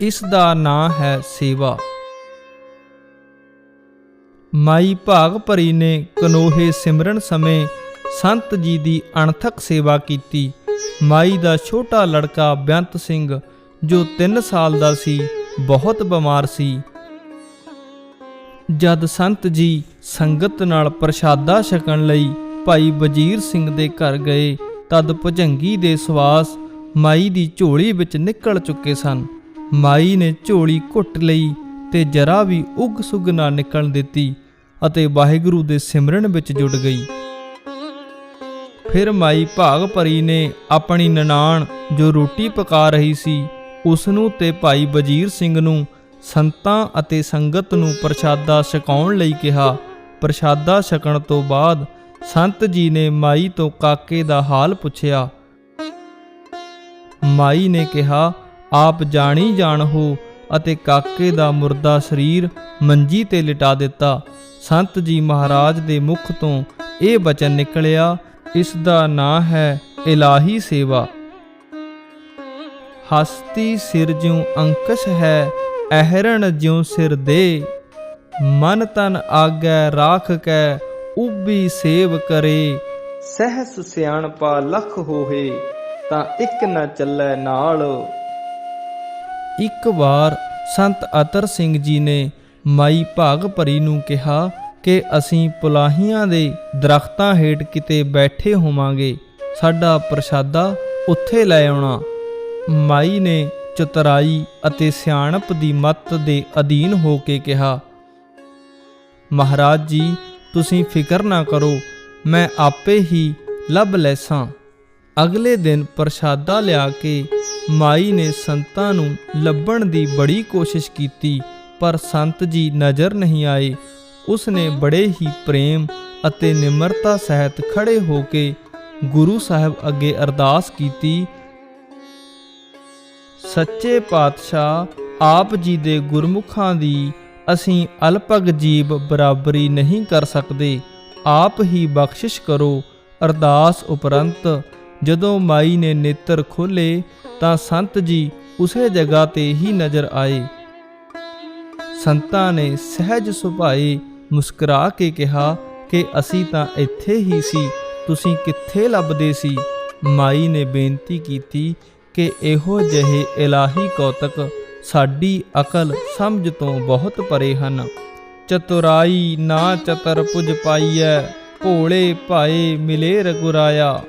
ਇਸ ਦਾ ਨਾਂ ਹੈ ਸੇਵਾ। ਮਾਈ ਭਾਗ ਭਰੀ ਨੇ ਕਨੋਹੇ ਸਿਮਰਨ ਸਮੇਂ ਸੰਤ ਜੀ ਦੀ ਅਣਥਕ ਸੇਵਾ ਕੀਤੀ। ਮਾਈ ਦਾ ਛੋਟਾ ਲੜਕਾ ਬੇਅੰਤ ਸਿੰਘ, ਜੋ 3 ਸਾਲ ਦਾ ਸੀ, ਬਹੁਤ ਬਿਮਾਰ ਸੀ। ਜਦ ਸੰਤ ਜੀ ਸੰਗਤ ਨਾਲ ਪ੍ਰਸ਼ਾਦਾ ਛਕਣ ਲਈ ਭਾਈ ਵਜੀਰ ਸਿੰਘ ਦੇ ਘਰ ਗਏ, ਤਦ ਭੁਜੰਗੀ ਦੇ ਸਵਾਸ ਮਾਈ ਦੀ ਝੋਲੀ ਵਿੱਚ ਨਿਕਲ ਚੁੱਕੇ ਸਨ। ਮਾਈ ਨੇ ਝੋਲੀ ਘੁੱਟ ਲਈ ਤੇ ਜਰਾ ਵੀ ਉਗ ਸੁਗ ਨਾ ਨਿਕਲਣ ਦਿੱਤੀ ਅਤੇ ਵਾਹਿਗੁਰੂ ਦੇ ਸਿਮਰਨ ਵਿੱਚ ਜੁੜ ਗਈ। ਫਿਰ ਮਾਈ ਭਾਗ ਭਰੀ ਨੇ ਆਪਣੀ ਨਨਾਣ ਜੋ ਰੋਟੀ ਪਕਾ ਰਹੀ ਸੀ ਉਸ ਨੂੰ ਤੇ ਭਾਈ ਵਜੀਰ ਸਿੰਘ ਨੂੰ ਸੰਤਾਂ ਅਤੇ ਸੰਗਤ ਨੂੰ ਪ੍ਰਸ਼ਾਦਾ ਛਕਾਉਣ ਲਈ ਕਿਹਾ। ਪ੍ਰਸ਼ਾਦਾ ਛਕਣ ਤੋਂ ਬਾਅਦ ਸੰਤ ਜੀ ਨੇ ਮਾਈ ਤੋਂ ਕਾਕੇ ਦਾ ਹਾਲ ਪੁੱਛਿਆ। ਮਾਈ ਨੇ ਕਿਹਾ ਆਪ ਜਾਣੀ ਜਾਣ ਹੋ ਅਤੇ ਕਾਕੇ ਦਾ ਮੁਰਦਾ ਸਰੀਰ ਮੰਜੀ ਤੇ ਲਿਟਾ ਦਿੱਤਾ। ਸੰਤ ਜੀ ਮਹਾਰਾਜ ਦੇ ਮੁਖ ਤੋਂ ਇਹ ਬਚਨ ਨਿਕਲਿਆ, ਇਸ ਦਾ ਨਾਂ ਹੈ ਇਲਾਹੀ ਸੇਵਾ। ਹਸਤੀ ਸਿਰ ਜਿਉ ਅੰਕਸ਼ ਹੈ, ਅਹਰਣ ਜਿਉ ਸਿਰ ਦੇ। ਮਨ ਤਨ ਆਗੈ ਰਾਖ ਕੈ ਉਬੀ ਸੇਵ ਕਰੇ। ਸਹਸ ਸਿਆਣਪਾ ਲਖ ਹੋਏ ਤਾਂ ਇੱਕ ਨਾ ਚੱਲੈ ਨਾਲ। ਇੱਕ ਵਾਰ ਸੰਤ ਅਤਰ ਸਿੰਘ ਜੀ ਨੇ ਮਾਈ ਭਾਗ ਭਰੀ ਨੂੰ ਕਿਹਾ ਕਿ ਅਸੀਂ ਪੁਲਾਹੀਆਂ ਦੇ ਦਰਖਤਾਂ ਹੇਠ ਕਿਤੇ ਬੈਠੇ ਹੋਵਾਂਗੇ, ਸਾਡਾ ਪ੍ਰਸ਼ਾਦਾ ਉੱਥੇ ਲੈ ਆਉਣਾ। ਮਾਈ ਨੇ ਚਤਰਾਈ ਅਤੇ ਸਿਆਣਪ ਦੀ ਮੱਤ ਦੇ ਅਧੀਨ ਹੋ ਕੇ ਕਿਹਾ, ਮਹਾਰਾਜ ਜੀ, ਤੁਸੀਂ ਫਿਕਰ ਨਾ ਕਰੋ, ਮੈਂ ਆਪੇ ਹੀ ਲੱਭ ਲੈਸਾਂ। ਅਗਲੇ ਦਿਨ ਪ੍ਰਸ਼ਾਦਾ ਲਿਆ ਕੇ ਮਾਈ ਨੇ ਸੰਤਾਂ ਨੂੰ ਲੱਭਣ ਦੀ ਬੜੀ ਕੋਸ਼ਿਸ਼ ਕੀਤੀ, ਪਰ ਸੰਤ ਜੀ ਨਜ਼ਰ ਨਹੀਂ ਆਏ। ਉਸ ਨੇ ਬੜੇ ਹੀ ਪ੍ਰੇਮ ਅਤੇ ਨਿਮਰਤਾ ਸਹਿਤ ਖੜੇ ਹੋ ਕੇ ਗੁਰੂ ਸਾਹਿਬ ਅੱਗੇ ਅਰਦਾਸ ਕੀਤੀ, ਸੱਚੇ ਪਾਤਸ਼ਾਹ, ਆਪ ਜੀ ਦੇ ਗੁਰਮੁਖਾਂ ਦੀ ਅਸੀਂ ਅਲਪਗ ਜੀਬ ਬਰਾਬਰੀ ਨਹੀਂ ਕਰ ਸਕਦੇ। ਆਪ ਹੀ ਬਖਸ਼ਿਸ਼ ਕਰੋ। ਅਰਦਾਸ ਉਪਰੰਤ ਜਦੋਂ ਮਾਈ ਨੇ ਨੇਤਰ ਖੋਲੇ ਤਾਂ ਸੰਤ ਜੀ ਉਸੇ ਜਗ੍ਹਾ ਤੇ ਹੀ ਨਜ਼ਰ ਆਏ। ਸੰਤਾਂ ਨੇ ਸਹਿਜ ਸੁਭਾਏ ਮੁਸਕਰਾ ਕੇ ਕਿਹਾ ਕਿ ਅਸੀਂ ਤਾਂ ਇੱਥੇ ਹੀ ਸੀ, ਤੁਸੀਂ ਕਿੱਥੇ ਲੱਭਦੇ ਸੀ? ਮਾਈ ਨੇ ਬੇਨਤੀ ਕੀਤੀ ਕਿ ਇਹੋ ਜਿਹੇ ਇਲਾਹੀ ਕੌਤਕ ਸਾਡੀ ਅਕਲ ਸਮਝ ਤੋਂ ਬਹੁਤ ਪਰੇ ਹਨ। ਚਤੁਰਾਈ ਨਾ ਚਤਰ ਪੁਜ ਪਾਈਐ, ਭੋਲੇ ਭਾਏ ਮਿਲੇ ਰਗੁਰਾਇਆ।